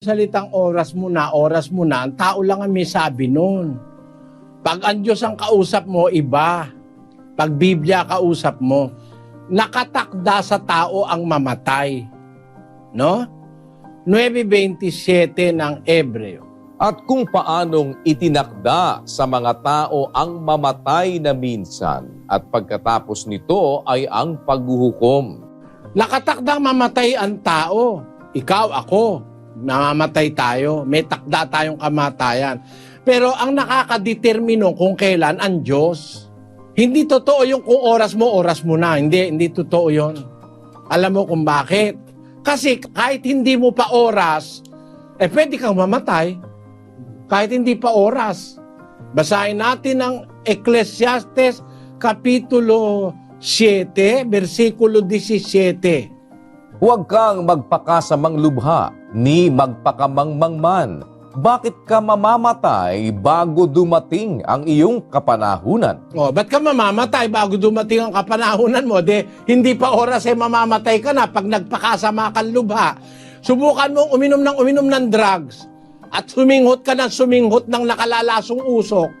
salitang oras mo na, oras mo na, ang tao lang ang may sabi nun. Pag ang Diyos ang kausap mo, iba. Pag Biblia kausap mo, nakatakda sa tao ang mamatay. No? 9.27 ng Ebreo. At kung paanong itinakda sa mga tao ang mamatay na minsan at pagkatapos nito ay ang paghuhukom. Nakatakdang mamatay ang tao. Ikaw, ako, namamatay tayo. May takda tayong kamatayan. Pero ang nakakadetermino kung kailan ang Diyos. Hindi totoo yung kung oras mo, oras mo na. Hindi, hindi totoo yon. Alam mo kung bakit? Kasi kahit hindi mo pa oras, eh pwede kang mamatay. Kahit hindi pa oras. Basahin natin ang Ecclesiastes Kapitulo 7, versikulo 17. Huwag kang magpakasamang lubha, ni magpakamangmangman. Bakit ka mamamatay bago dumating ang iyong kapanahunan? O, ba't ka mamamatay bago dumating ang kapanahunan mo? De, hindi pa oras eh mamamatay ka na pag nagpakasama kang lubha. Subukan mong uminom ng uminom ng drugs at suminghot ka ng suminghot ng nakalalasong usok.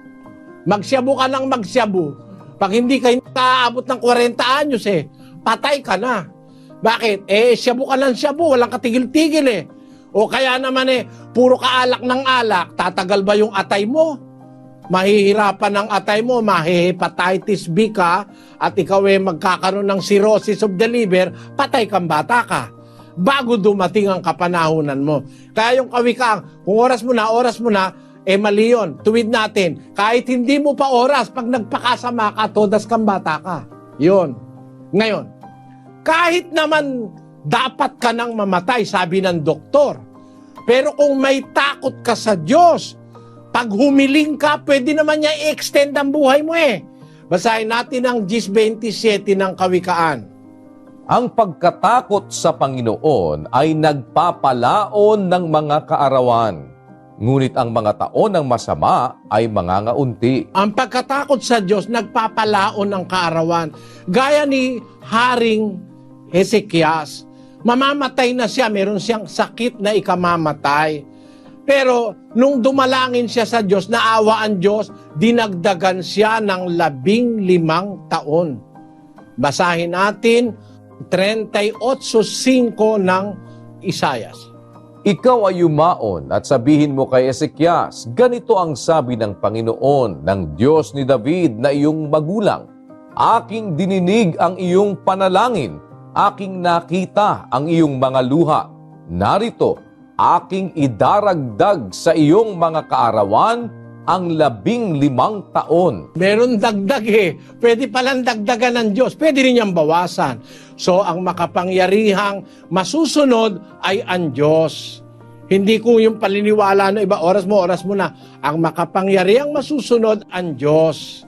Magsyabu ka ng magsyabu. Pag hindi ka nakaabot ng 40 anyos eh, patay ka na. Bakit? Eh, syabu ka ng syabu, walang katigil-tigil eh. O kaya naman eh, puro ka alak ng alak, tatagal ba yung atay mo? mahihirapan ang atay mo, mahihepatitis B ka, at ikaw ay magkakaroon ng cirrhosis of the liver, patay kang bata ka. Bago dumating ang kapanahunan mo. Kaya yung kawikang, kung oras mo na, oras mo na, eh mali yun. Tuwid natin. Kahit hindi mo pa oras, pag nagpakasama ka, todas kang bata ka. Yun. Ngayon, kahit naman dapat ka nang mamatay, sabi ng doktor. Pero kung may takot ka sa Diyos, pag humiling ka, pwede naman niya i-extend ang buhay mo eh. Basahin natin ang 10.27 ng Kawikaan. Ang pagkatakot sa Panginoon ay nagpapalaon ng mga kaarawan. Ngunit ang mga taon ng masama ay mangangaunti. Ang pagkatakot sa Diyos, nagpapalaon ng kaarawan. Gaya ni Haring Hezekias, mamamatay na siya, meron siyang sakit na ikamamatay. Pero nung dumalangin siya sa Diyos, naawa ang Diyos, dinagdagan siya ng labing limang taon. Basahin natin 38.5 ng Isayas. Ikaw ay yumaon at sabihin mo kay Ezekias, ganito ang sabi ng Panginoon, ng Diyos ni David na iyong magulang. Aking dininig ang iyong panalangin, aking nakita ang iyong mga luha. Narito, aking idaragdag sa iyong mga kaarawan ang labing limang taon. Meron dagdag eh. Pwede palang dagdagan ng Diyos. Pwede rin niyang bawasan. So, ang makapangyarihang masusunod ay ang Diyos. Hindi kung yung paliniwala no iba, oras mo, oras mo na. Ang makapangyarihang masusunod, ang Diyos.